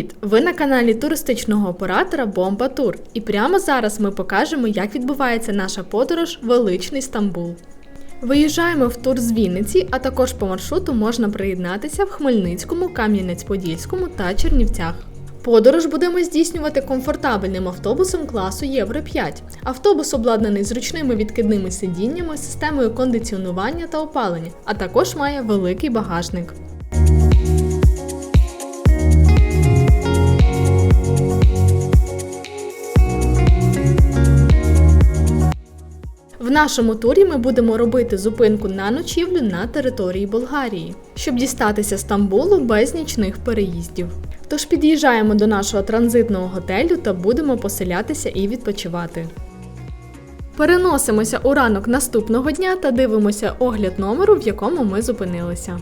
Привіт! Ви на каналі туристичного оператора Бомба Тур. І прямо зараз ми покажемо, як відбувається наша подорож Величний Стамбул. Виїжджаємо в тур з Вінниці, а також по маршруту можна приєднатися в Хмельницькому, Кам'янець-Подільському та Чернівцях. Подорож будемо здійснювати комфортабельним автобусом класу Євро 5. Автобус обладнаний зручними відкидними сидіннями, системою кондиціонування та опалення, а також має великий багажник. В нашому турі ми будемо робити зупинку на ночівлю на території Болгарії, щоб дістатися Стамбулу без нічних переїздів. Тож під'їжджаємо до нашого транзитного готелю та будемо поселятися і відпочивати. Переносимося у ранок наступного дня та дивимося огляд номеру, в якому ми зупинилися.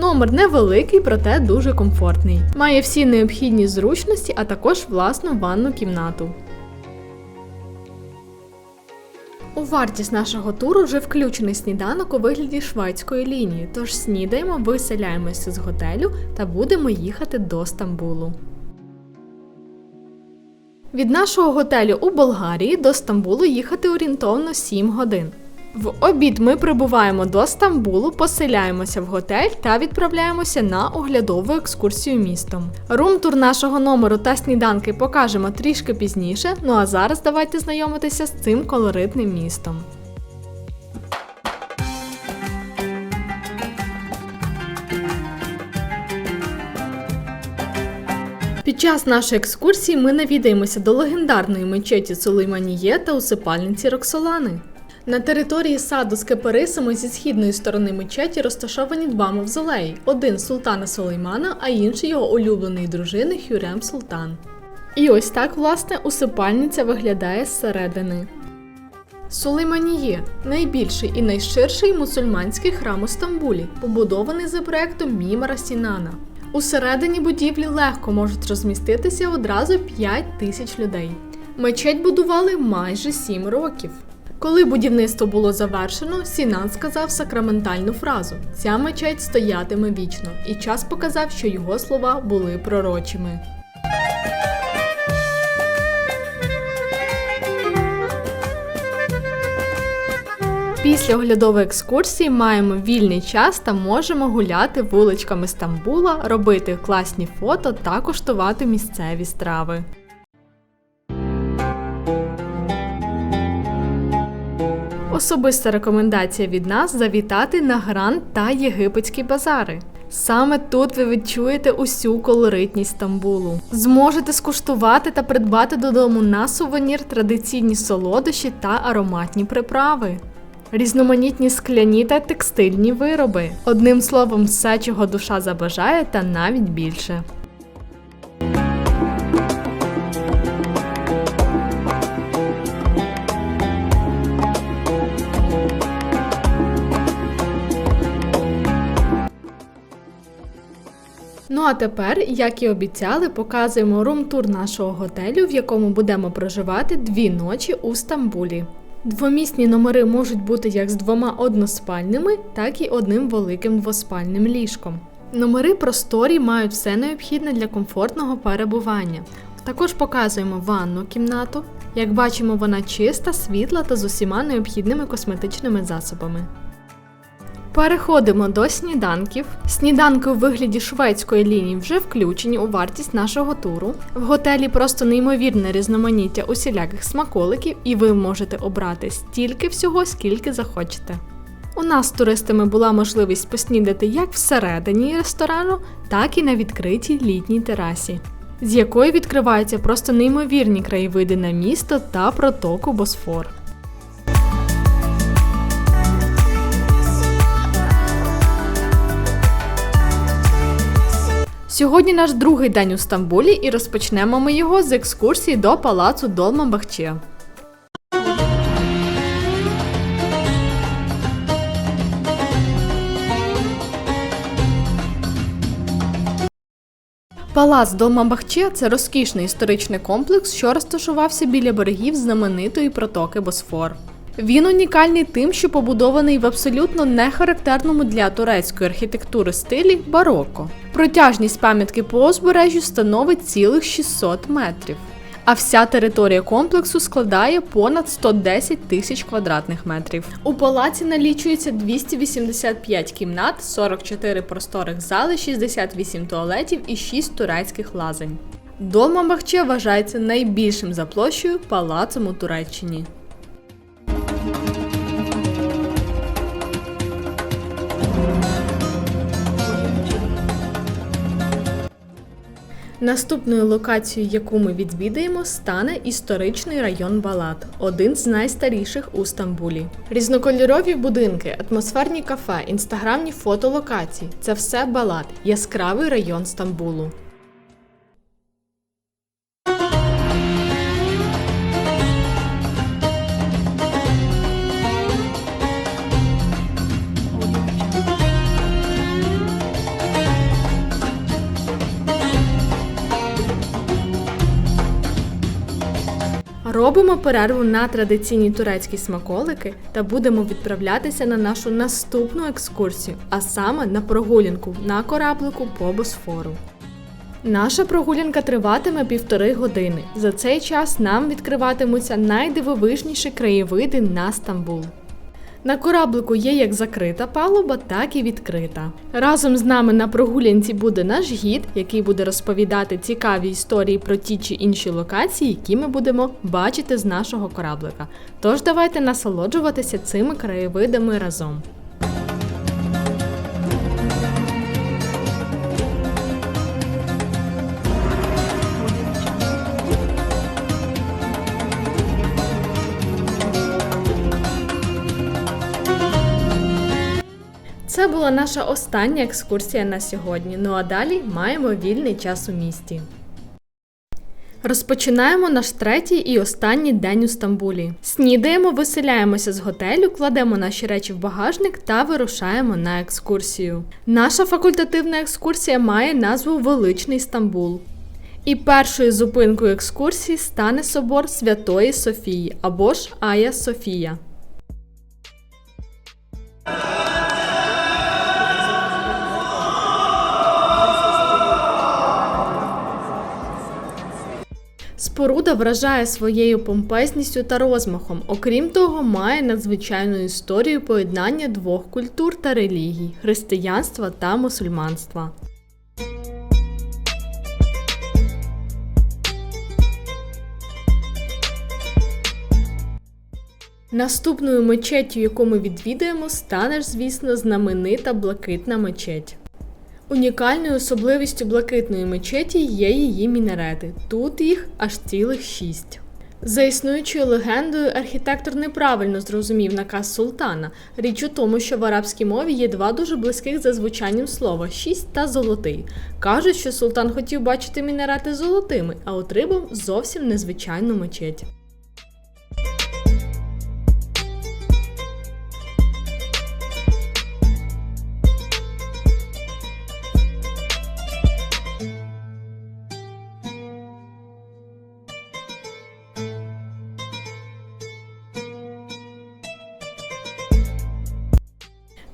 Номер невеликий, проте дуже комфортний. Має всі необхідні зручності, а також власну ванну кімнату. У вартість нашого туру вже включений сніданок у вигляді шведської лінії, тож снідаємо, виселяємося з готелю та будемо їхати до Стамбулу. Від нашого готелю у Болгарії до Стамбулу їхати орієнтовно 7 годин. В обід ми прибуваємо до Стамбулу, поселяємося в готель та відправляємося на оглядову екскурсію містом. Рум-тур нашого номеру та сніданки покажемо трішки пізніше. Ну а зараз давайте знайомитися з цим колоритним містом. Під час нашої екскурсії ми навідаємося до легендарної мечеті Сулейманіє та усипальниці Роксолани. На території саду з кипарисами зі східної сторони мечеті розташовані два мавзолеї: один султана Сулеймана, а інший його улюбленої дружини Хюрем Султан. І ось так, власне, усипальниця виглядає зсередини. Сулейманіє найбільший і найширший мусульманський храм у Стамбулі, побудований за проектом Мімара Сінана. Усередині будівлі легко можуть розміститися одразу 5 тисяч людей. Мечеть будували майже 7 років. Коли будівництво було завершено, Сінан сказав сакраментальну фразу: ця мечеть стоятиме вічно, і час показав, що його слова були пророчими. Після оглядової екскурсії маємо вільний час та можемо гуляти вуличками Стамбула, робити класні фото та коштувати місцеві страви. Особиста рекомендація від нас завітати на Гранд та Єгипетські базари. Саме тут ви відчуєте усю колоритність Стамбулу. Зможете скуштувати та придбати додому на сувенір традиційні солодощі та ароматні приправи. Різноманітні скляні та текстильні вироби. Одним словом, все, чого душа забажає, та навіть більше. Ну а тепер, як і обіцяли, показуємо рум-тур нашого готелю, в якому будемо проживати дві ночі у Стамбулі. Двомісні номери можуть бути як з двома односпальними, так і одним великим двоспальним ліжком. Номери просторі мають все необхідне для комфортного перебування. Також показуємо ванну кімнату. Як бачимо, вона чиста, світла та з усіма необхідними косметичними засобами. Переходимо до сніданків. Сніданки у вигляді шведської лінії вже включені у вартість нашого туру. В готелі просто неймовірне різноманіття усіляких смаколиків, і ви можете обрати стільки всього, скільки захочете. У нас з туристами була можливість поснідати як всередині ресторану, так і на відкритій літній терасі, з якої відкриваються просто неймовірні краєвиди на місто та протоку Босфор. Сьогодні наш другий день у Стамбулі і розпочнемо ми його з екскурсії до палацу Долмабахче. Палац Долмабахче – це розкішний історичний комплекс, що розташувався біля берегів знаменитої протоки Босфор. Він унікальний тим, що побудований в абсолютно не характерному для турецької архітектури стилі бароко. Протяжність пам'ятки по узбережжю становить цілих 600 метрів. А вся територія комплексу складає понад 110 тисяч квадратних метрів. У палаці налічується 285 кімнат, 44 просторих зали, 68 туалетів і 6 турецьких лазень. Долмабахче вважається найбільшим за площею палацом у Туреччині. Наступною локацією, яку ми відвідаємо, стане історичний район Балат, один з найстаріших у Стамбулі. Різнокольорові будинки, атмосферні кафе, інстаграмні фотолокації це все Балат, яскравий район Стамбулу. Робимо перерву на традиційні турецькі смаколики та будемо відправлятися на нашу наступну екскурсію, а саме на прогулянку на кораблику по Босфору. Наша прогулянка триватиме півтори години. За цей час нам відкриватимуться найдивовижніші краєвиди на Стамбул. На кораблику є як закрита палуба, так і відкрита. Разом з нами на прогулянці буде наш гід, який буде розповідати цікаві історії про ті чи інші локації, які ми будемо бачити з нашого кораблика. Тож давайте насолоджуватися цими краєвидами разом. Це була наша остання екскурсія на сьогодні. Ну а далі маємо вільний час у місті. Розпочинаємо наш третій і останній день у Стамбулі. Снідаємо, виселяємося з готелю, кладемо наші речі в багажник та вирушаємо на екскурсію. Наша факультативна екскурсія має назву Величний Стамбул. І першою зупинкою екскурсії стане собор Святої Софії або ж Ая Софія. Споруда вражає своєю помпезністю та розмахом. Окрім того, має надзвичайну історію поєднання двох культур та релігій християнства та мусульманства. Наступною мечеттю, яку ми відвідаємо, стане ж, звісно, знаменита блакитна мечеть. Унікальною особливістю блакитної мечеті є її мінарети. Тут їх аж цілих шість. За існуючою легендою, архітектор неправильно зрозумів наказ султана. Річ у тому, що в арабській мові є два дуже близьких за звучанням слова шість та золотий. Кажуть, що султан хотів бачити мінарети золотими, а отримав зовсім незвичайну мечеть.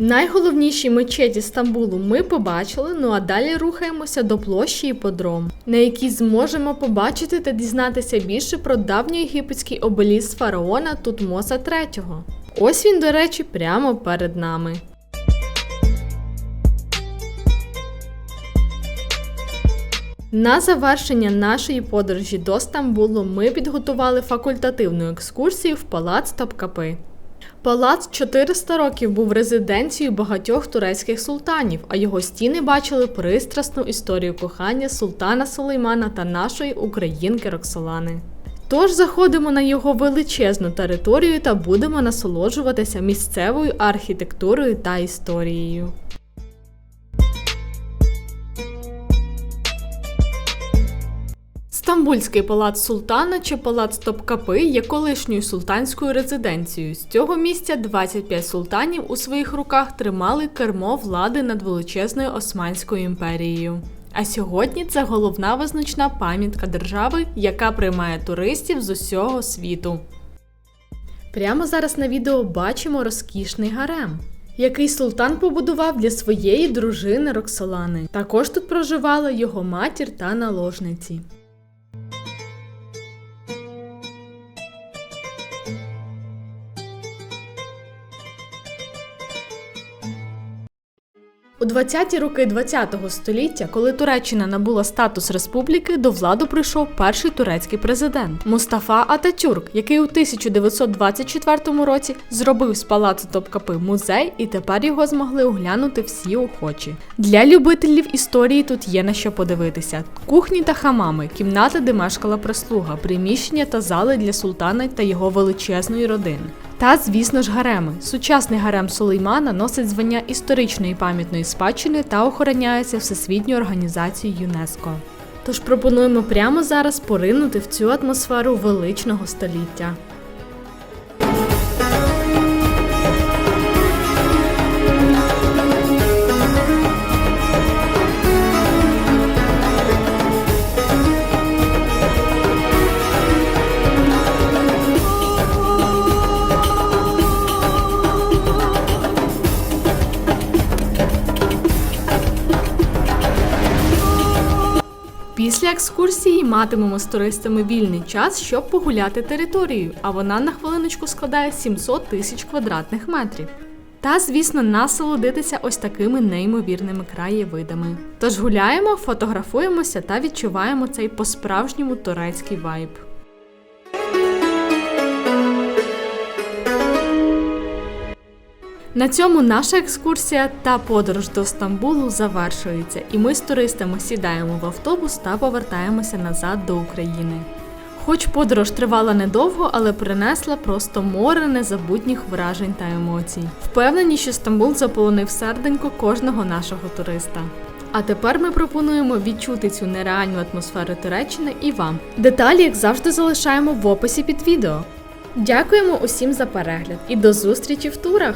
Найголовніші мечеті Стамбулу ми побачили, ну а далі рухаємося до площі Іподром, на якій зможемо побачити та дізнатися більше про давньоєгипетський обеліс фараона Тутмоса III. Ось він, до речі, прямо перед нами. На завершення нашої подорожі до Стамбулу ми підготували факультативну екскурсію в палац Топкапи. Палац 400 років був резиденцією багатьох турецьких султанів, а його стіни бачили пристрасну історію кохання султана Сулеймана та нашої українки Роксолани. Тож заходимо на його величезну територію та будемо насолоджуватися місцевою архітектурою та історією. Стамбульський палац султана чи палац Топкапи є колишньою султанською резиденцією. З цього місця 25 султанів у своїх руках тримали кермо влади над величезною Османською імперією. А сьогодні це головна визначна пам'ятка держави, яка приймає туристів з усього світу. Прямо зараз на відео бачимо розкішний гарем, який султан побудував для своєї дружини Роксолани. Також тут проживала його матір та наложниці. 20-ті роки 20-го століття, коли Туреччина набула статус республіки, до влади прийшов перший турецький президент Мустафа Ататюрк, який у 1924 році зробив з палацу Топкапи музей, і тепер його змогли оглянути всі охочі. Для любителів історії тут є на що подивитися: кухні та хамами, кімната, де мешкала прислуга, приміщення та зали для султана та його величезної родини. Та, звісно ж, гареми. Сучасний гарем Сулеймана носить звання історичної пам'ятної спадщини та охороняється Всесвітньою організацією ЮНЕСКО. Тож пропонуємо прямо зараз поринути в цю атмосферу величного століття. Екскурсії матимемо з туристами вільний час, щоб погуляти територією, а вона на хвилиночку складає 700 тисяч квадратних метрів. Та, звісно, насолодитися ось такими неймовірними краєвидами. Тож гуляємо, фотографуємося та відчуваємо цей по-справжньому турецький вайб. На цьому наша екскурсія та подорож до Стамбулу завершується, і ми з туристами сідаємо в автобус та повертаємося назад до України. Хоч подорож тривала недовго, але принесла просто море незабутніх вражень та емоцій. Впевнені, що Стамбул заполонив серденько кожного нашого туриста. А тепер ми пропонуємо відчути цю нереальну атмосферу Туреччини і вам. Деталі, як завжди, залишаємо в описі під відео. Дякуємо усім за перегляд і до зустрічі в турах!